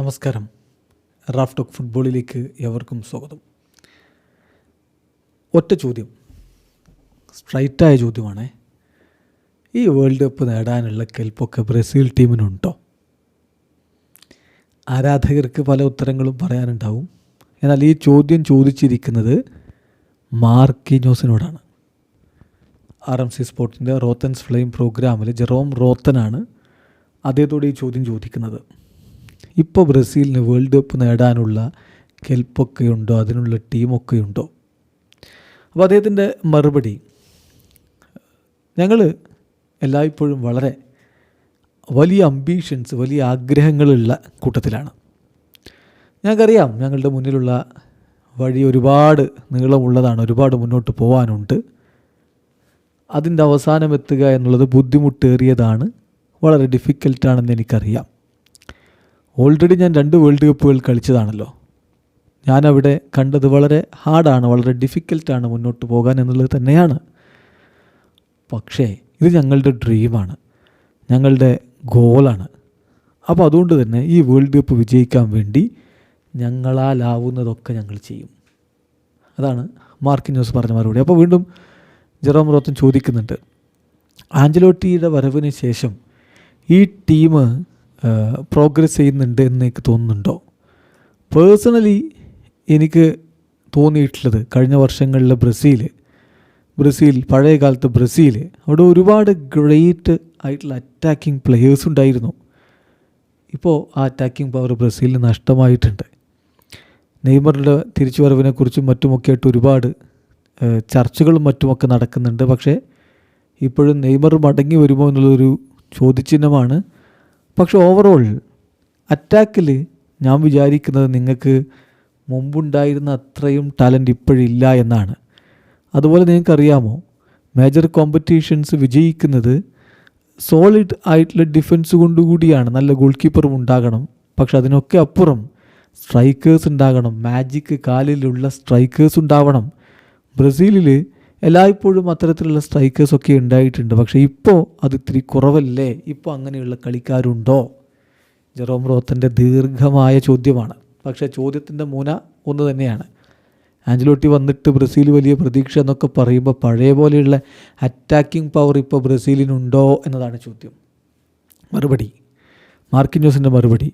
നമസ്കാരം. Raf talk ഫുട്ബോളിലേക്ക് എവർക്കും സ്വാഗതം. ഒറ്റ ചോദ്യം. സ്ട്രൈറ്റായ ചോദ്യമാണ്. ഈ വേൾഡ് കപ്പ് നേടാനുള്ള കെൽപ്പൊക്കെ ബ്രസീൽ ടീമിനുണ്ടോ? ആരാധകർക്ക് പല ഉത്തരങ്ങളും പറയാനുണ്ടാവും. എന്നാൽ ഈ ചോദ്യം ചോദിച്ചിരിക്കുന്നത് മാർക്കിനോസിനോടാണ്. ആർ എം സി സ്പോർട്ടിന്റെ റോത്തൻസ് ഫ്ലെയിം പ്രോഗ്രാമിൽ ജെറോം റോത്തനാണ് അദ്ദേഹത്തോട് ഈ ചോദ്യം ചോദിക്കുന്നത്. ഇപ്പോൾ ബ്രസീലിന് വേൾഡ് കപ്പ് നേടാനുള്ള കെൽപ്പൊക്കെ ഉണ്ടോ അതിനുള്ള ടീമൊക്കെ ഉണ്ടോ അപ്പോൾ അദ്ദേഹത്തിന്റെ മറുപടി ഞങ്ങൾ എല്ലായ്പ്പോഴും വളരെ വലിയ അംബീഷൻസ് വലിയ ആഗ്രഹങ്ങളുള്ള കൂട്ടത്തിലാണ്. ഞങ്ങൾക്കറിയാം ഞങ്ങളുടെ മുന്നിലുള്ള വഴി ഒരുപാട് നീളമുള്ളതാണ് ഒരുപാട് മുന്നോട്ട് പോകാനുണ്ട് അതിന്റെ അവസാനം എത്തുക എന്നുള്ളത് ബുദ്ധിമുട്ടേറിയതാണ് വളരെ ഡിഫിക്കൽട്ടാണെന്ന് എനിക്കറിയാം. ഓൾറെഡി ഞാൻ രണ്ട് വേൾഡ് കപ്പുകൾ കളിച്ചതാണല്ലോ. ഞാനവിടെ കണ്ടത് വളരെ ഹാർഡാണ് വളരെ ഡിഫിക്കൽട്ടാണ് മുന്നോട്ട് പോകാൻ എന്നുള്ളത് തന്നെയാണ്. പക്ഷേ ഇത് ഞങ്ങളുടെ ഡ്രീമാണ് ഞങ്ങളുടെ ഗോളാണ് അപ്പോൾ അതുകൊണ്ട് തന്നെ ഈ വേൾഡ് കപ്പ് വിജയിക്കാൻ വേണ്ടി ഞങ്ങളാലാവുന്നതൊക്കെ ഞങ്ങൾ ചെയ്യും. അതാണ് മാർക്കിന്യൂസ് പറഞ്ഞ മറുപടി. അപ്പോൾ വീണ്ടും ജെറോം റോത്തൻ ചോദിക്കുന്നുണ്ട്. ആഞ്ചലോട്ടിയുടെ വരവിന് ശേഷം ഈ ടീം പ്രോഗ്രസ് ചെയ്യുന്നുണ്ട് എന്ന് എനിക്ക് തോന്നുന്നുണ്ടോ? പേഴ്സണലി എനിക്ക് തോന്നിയിട്ടുള്ളത് കഴിഞ്ഞ വർഷങ്ങളിൽ ബ്രസീൽ ബ്രസീൽ പഴയ കാലത്ത് ബ്രസീൽ അവിടെ ഒരുപാട് ഗ്രേറ്റ് ആയിട്ടുള്ള അറ്റാക്കിംഗ് പ്ലെയേഴ്സ് ഉണ്ടായിരുന്നു. ഇപ്പോൾ ആ അറ്റാക്കിംഗ് പവർ ബ്രസീലിന് നഷ്ടമായിട്ടുണ്ട്. നെയ്മറുടെ തിരിച്ചുവരവിനെക്കുറിച്ചും മറ്റുമൊക്കെ ആയിട്ട് ഒരുപാട് ചർച്ചകളും മറ്റുമൊക്കെ നടക്കുന്നുണ്ട്. പക്ഷേ ഇപ്പോഴും നെയ്മർ മടങ്ങി വരുമോ എന്നുള്ളൊരു ചോദ്യചിഹ്നമാണ് പക്ഷെ ഓവറോൾ അറ്റാക്കിൽ ഞാൻ വിചാരിക്കുന്നത് നിങ്ങൾക്ക് മുമ്പുണ്ടായിരുന്ന അത്രയും ടാലന്റ് ഇപ്പോഴില്ല എന്നാണ്. അതുപോലെ നിങ്ങൾക്കറിയാമോ മേജർ കോമ്പറ്റീഷൻസ് വിജയിക്കുന്നത് സോളിഡ് ആയിട്ടുള്ള ഡിഫൻസ് കൊണ്ടുകൂടിയാണ്. നല്ല ഗോൾ കീപ്പറും ഉണ്ടാകണം. പക്ഷെ അതിനൊക്കെ അപ്പുറം സ്ട്രൈക്കേഴ്സ് ഉണ്ടാകണം. മാജിക് കാലിലുള്ള സ്ട്രൈക്കേഴ്സ് ഉണ്ടാവണം. ബ്രസീലിൽ എല്ലായ്പ്പോഴും അത്തരത്തിലുള്ള സ്ട്രൈക്കേഴ്സൊക്കെ ഉണ്ടായിട്ടുണ്ട്. പക്ഷേ ഇപ്പോൾ അത് ഇത്തിരി കുറവല്ലേ? ഇപ്പോൾ അങ്ങനെയുള്ള കളിക്കാരുണ്ടോ? ജെറോം റോത്തന്റെ ദീർഘമായ ചോദ്യമാണ്. പക്ഷേ ചോദ്യത്തിന്റെ മൂന ഒന്ന് തന്നെയാണ്. ആഞ്ചലോട്ടി വന്നിട്ട് ബ്രസീൽ വലിയ പ്രതീക്ഷ എന്നൊക്കെ പറയുമ്പോൾ പഴയ പോലെയുള്ള അറ്റാക്കിംഗ് പവർ ഇപ്പോൾ ബ്രസീലിനുണ്ടോ എന്നതാണ് ചോദ്യം. മറുപടി. മാർക്കിൻജോസിന്റെ മറുപടി.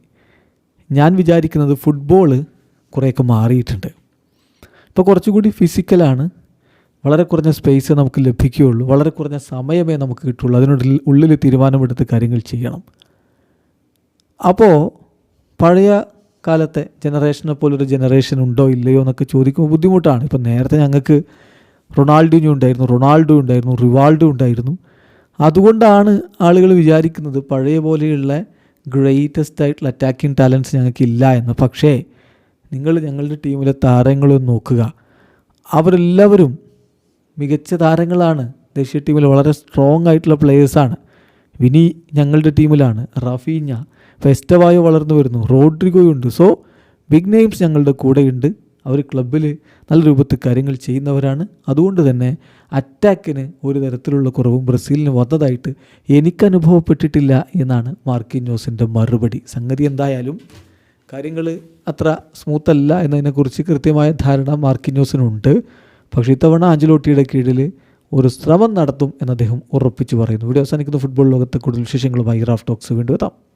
ഞാൻ വിചാരിക്കുന്നത് ഫുട്ബോൾ കുറേയൊക്കെ മാറിയിട്ടുണ്ട്. ഇപ്പോൾ കുറച്ചുകൂടി ഫിസിക്കലാണ് വളരെ കുറഞ്ഞ സ്പേസ് നമുക്ക് ലഭിക്കുകയുള്ളൂ. വളരെ കുറഞ്ഞ സമയമേ നമുക്ക് കിട്ടുള്ളൂ. അതിനുള്ളിൽ ഉള്ളിൽ തീരുമാനമെടുത്ത് കാര്യങ്ങൾ ചെയ്യണം. അപ്പോൾ പഴയ കാലത്തെ ജനറേഷനെ പോലൊരു ജനറേഷൻ ഉണ്ടോ ഇല്ലയോ എന്നൊക്കെ ചോദിക്കുമ്പോൾ ബുദ്ധിമുട്ടാണ്. ഇപ്പം നേരത്തെ ഞങ്ങൾക്ക് റൊണാൾഡോ ഉണ്ടായിരുന്നു റൊണാൾഡോ ഉണ്ടായിരുന്നു റിവാൾഡോ ഉണ്ടായിരുന്നു. അതുകൊണ്ടാണ് ആളുകൾ വിചാരിക്കുന്നത് പഴയ പോലെയുള്ള ഗ്രേറ്റസ്റ്റ് ആയിട്ടുള്ള അറ്റാക്കിംഗ് ടാലൻസ് ഞങ്ങൾക്ക് ഇല്ല എന്ന്. പക്ഷേ നിങ്ങൾ ഞങ്ങളുടെ ടീമിലെ താരങ്ങളൊന്ന് നോക്കുക. അവരെല്ലാവരും മികച്ച താരങ്ങളാണ്. ദേശീയ ടീമിൽ വളരെ സ്ട്രോങ് ആയിട്ടുള്ള പ്ലേയേഴ്സാണ് വിനി ഞങ്ങളുടെ ടീമിലാണ്. റഫീഞ്ഞ ഫെസ്റ്റവായോ വളർന്നു വരുന്നു. റോഡ്രിഗോയുണ്ട് സോ ബിഗ് നെയിംസ് ഞങ്ങളുടെ കൂടെയുണ്ട് അവർ ക്ലബിൽ നല്ല രൂപത്തിൽ കാര്യങ്ങൾ ചെയ്യുന്നവരാണ്. അതുകൊണ്ട് തന്നെ അറ്റാക്കിന് ഒരു തരത്തിലുള്ള കുറവും ബ്രസീലിന് വന്നതായിട്ട് എനിക്ക് അനുഭവപ്പെട്ടിട്ടില്ല എന്നാണ് മാർക്കിന്യോസിന്റെ മറുപടി. സംഗതി എന്തായാലും കാര്യങ്ങൾ അത്ര സ്മൂത്തല്ല എന്നതിനെക്കുറിച്ച് കൃത്യമായ ധാരണ മാർക്കിന്യോസിനുണ്ട്. പക്ഷേ ഇത്തവണ ആഞ്ചലോട്ടിയുടെ കീഴിൽ ഒരു ശ്രമം നടത്തും എന്ന് അദ്ദേഹം ഉറപ്പിച്ചു പറയുന്നു. വീഡിയോ അവസാനിക്കുന്ന. ഫുട്ബോൾ ലോകത്തെ കൂടുതൽ വിശേഷങ്ങളുമായി റാഫ് ടോക്സ് വീണ്ടും എത്താം.